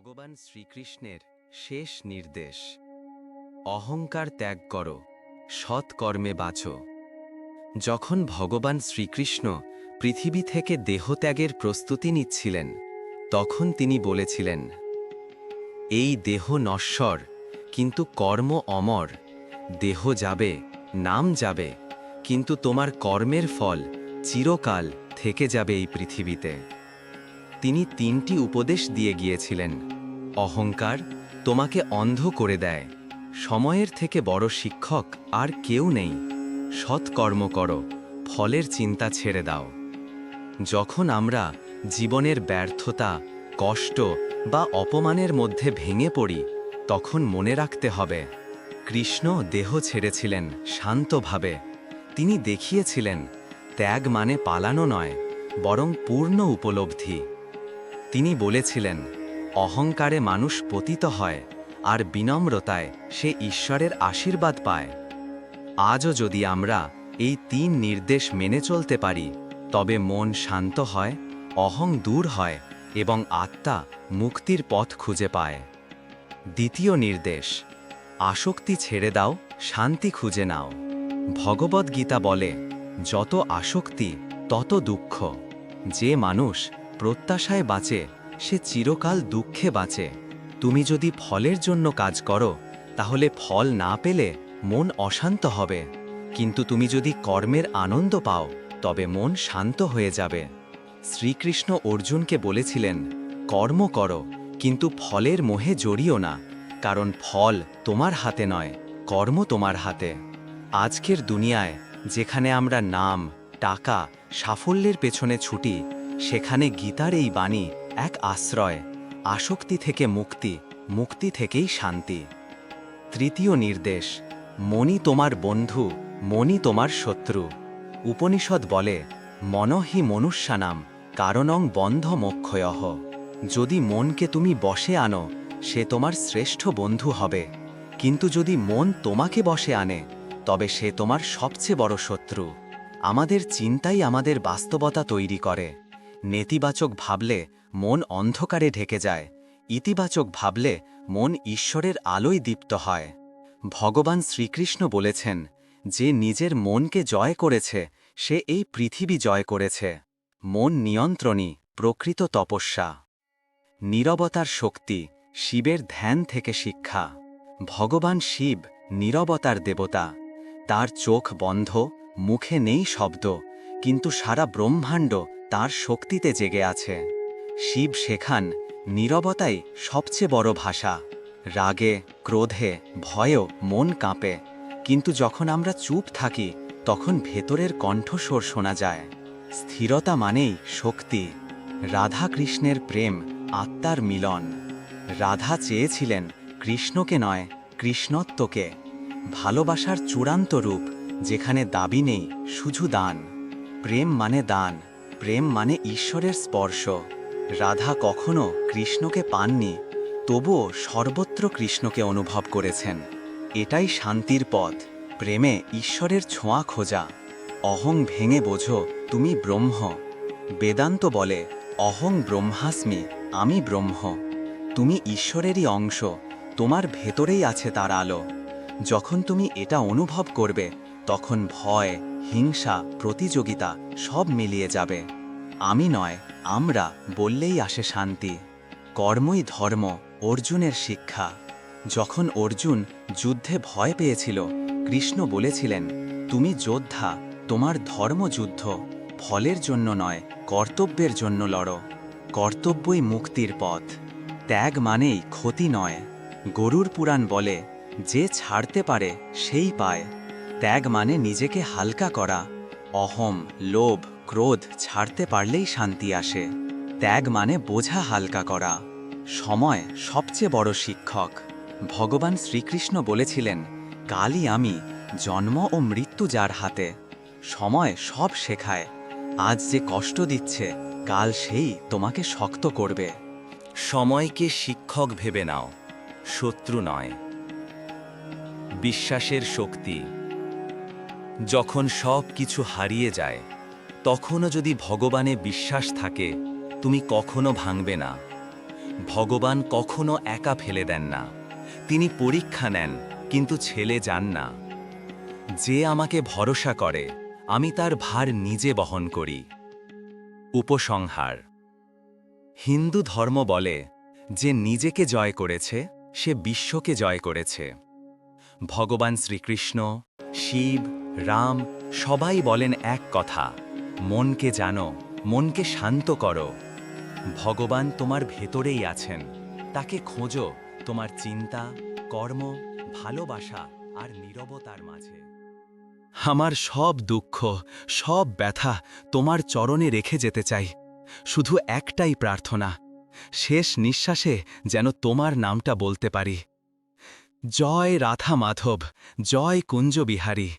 ভগবান শ্রীকৃষ্ণের শেষ নির্দেশ। অহংকার ত্যাগ করো, সৎকর্মে বাঁচো। যখন ভগবান শ্রীকৃষ্ণ পৃথিবী থেকে দেহত্যাগের প্রস্তুতি নিচ্ছিলেন, তখন তিনি বলেছিলেন, এই দেহ নশ্বর, কিন্তু কর্ম অমর। দেহ যাবে, নাম যাবে, কিন্তু তোমার কর্মের ফল চিরকাল থেকে যাবে এই পৃথিবীতে। তিনি তিনটি উপদেশ দিয়ে গিয়েছিলেন। অহংকার তোমাকে অন্ধ করে দেয়। সময়ের থেকে বড় শিক্ষক আর কেউ নেই। সৎকর্ম করো, ফলের চিন্তা ছেড়ে দাও। যখন আমরা জীবনের ব্যর্থতা, কষ্ট বা অপমানের মধ্যে ভেঙে পড়ি, তখন মনে রাখতে হবে, কৃষ্ণ দেহ ছেড়েছিলেন শান্তভাবে। তিনি দেখিয়েছিলেন, ত্যাগ মানে পালানো নয়, বরং পূর্ণ উপলব্ধি। তিনি বলেছিলেন, অহংকারে মানুষ পতিত হয় আর বিনম্রতায় সে ঈশ্বরের আশীর্বাদ পায়। আজও যদি আমরা এই তিন নির্দেশ মেনে চলতে পারি, তবে মন শান্ত হয়, অহং দূর হয় এবং আত্মা মুক্তির পথ খুঁজে পায়। দ্বিতীয় নির্দেশ, আসক্তি ছেড়ে দাও, শান্তি খুঁজে নাও। ভগবদ্গীতা বলে, যত আসক্তি, তত দুঃখ। যে মানুষ প্রত্যাশায় বাঁচে, সে চিরকাল দুঃখে বাঁচে। তুমি যদি ফলের জন্য কাজ করো, তাহলে ফল না পেলে মন অশান্ত হবে। কিন্তু তুমি যদি কর্মের আনন্দ পাও, তবে মন শান্ত হয়ে যাবে। শ্রীকৃষ্ণ অর্জুনকে বলেছিলেন, কর্ম করো, কিন্তু ফলের মোহে জড়িও না, কারণ ফল তোমার হাতে নয়, কর্ম তোমার হাতে। আজকের দুনিয়ায় যেখানে আমরা নাম, টাকা, সাফল্যের পেছনে ছুটি সেখানে গীতার এই বাণী এক আশ্রয়, আসক্তি থেকে মুক্তি মুক্তি থেকেই শান্তি। তৃতীয় নির্দেশ মনি তোমার বন্ধু মনি তোমার শত্রু। উপনিষদ বলে, মনহি মনুষ্যানাম, কারণং বন্ধ মোক্ষয়হ যদি মনকে তুমি বসে আনো, সে তোমার শ্রেষ্ঠ বন্ধু হবে। কিন্তু যদি মন তোমাকে বসে আনে, তবে সে তোমার সবচেয়ে বড় শত্রু। আমাদের চিন্তাই আমাদের বাস্তবতা তৈরি করে। নেতিবাচক ভাবলে মন অন্ধকারে ঢেকে যায়, ইতিবাচক ভাবলে মন ঈশ্বরের আলোয় দীপ্ত হয়। ভগবান শ্রীকৃষ্ণ বলেছেন, যে নিজের মনকে জয় করেছে, সে এই পৃথিবী জয় করেছে। মন নিয়ন্ত্রণী, প্রকৃত তপস্যা। নীরবতার শক্তি, শিবের ধ্যান থেকে শিক্ষা। ভগবান শিব, নীরবতার দেবতা। তার চোখ বন্ধ, মুখে নেই শব্দ, কিন্তু সারা ব্রহ্মাণ্ড তার শক্তিতে জেগে আছে। শিব শেখান নীরবতাই সবচেয়ে বড় ভাষা। রাগে, ক্রোধে, ভয়েও মন কাঁপে। কিন্তু যখন আমরা চুপ থাকি, তখন ভেতরের কণ্ঠস্বর শোনা যায়। স্থিরতা মানেই শক্তি। রাধা কৃষ্ণের প্রেম, আত্মার মিলন। রাধা চেয়েছিলেন কৃষ্ণকে নয়, কৃষ্ণত্বকে। ভালোবাসার চূড়ান্ত রূপ, যেখানে দাবি নেই, শুধু দান। প্রেম মানে দান। প্রেম মানে ঈশ্বরের স্পর্শ। রাধা কখনো কৃষ্ণকে পাননি, তবুও সর্বত্র কৃষ্ণকে অনুভব করেছেন। এটাই শান্তির পথ, প্রেমে ঈশ্বরের ছোঁয়া খোঁজা। অহং ভেঙে বোঝো, তুমি ব্রহ্ম। বেদান্ত বলে, অহং ব্রহ্মাস্মি, আমি ব্রহ্ম। তুমি ঈশ্বরেরই অংশ, তোমার ভেতরেই আছে তার আলো। যখন তুমি এটা অনুভব করবে তখন ভয়, হিংসা, প্রতিযোগিতা সব মিলিয়ে যাবে। আমি নয়, আমরা বললেই আসে শান্তি। কর্মই ধর্ম, অর্জুনের শিক্ষা। যখন অর্জুন যুদ্ধে ভয় পেয়েছিল, কৃষ্ণ বলেছিলেন, তুমি যোদ্ধা, তোমার ধর্ম যুদ্ধ, ফলের জন্য নয়, কর্তব্যের জন্য লড়। কর্তব্যই মুক্তির পথ। ত্যাগ মানেই ক্ষতি নয়। গরুর পুরাণ বলে, যে ছাড়তে পারে, সেই পায়। ত্যাগ মানে নিজেকে হালকা করা। অহম, লোভ, ক্রোধ ছাড়তে পারলেই শান্তি আসে। ত্যাগ মানে বোঝা হালকা করা। সময় সবচেয়ে বড় শিক্ষক। ভগবান শ্রীকৃষ্ণ বলেছিলেন, কালই আমি, জন্ম ও মৃত্যু যার হাতে। সময় সব শেখায়। আজ যে কষ্ট দিচ্ছে, কাল সেই তোমাকে শক্ত করবে। সময়কে শিক্ষক ভেবে নাও। শত্রু নয়। বিশ্বাসের শক্তি। যখন সব কিছু হারিয়ে যায়, তখনও যদি ভগবানে বিশ্বাস থাকে, তুমি কখনো ভাঙবে না। ভগবান কখনো একা ফেলে দেন না। তিনি পরীক্ষা নেন, কিন্তু ছেলে যান না। যে আমাকে ভরসা করে, আমি তার ভার নিজে বহন করি। উপসংহার। হিন্দু ধর্ম বলে, যে নিজেকে জয় করেছে, সে বিশ্বকে জয় করেছে। ভগবান শ্রীকৃষ্ণ, শিব রাম, সবাই বলেন এক কথা, মনকে জানো, মনকে শান্ত করো। ভগবান তোমার ভেতরেই আছেন, তাকে খোঁজো, তোমার চিন্তা, কর্ম, ভালোবাসা আর নীরবতার মাঝে। আমার সব দুঃখ, সব ব্যথা তোমার চরণে রেখে যেতে চাই, শুধু একটাই প্রার্থনা, শেষ নিঃশ্বাসে যেন তোমার নামটা বলতে পারি। জয় রাধা মাধব, জয় কুঞ্জ বিহারী।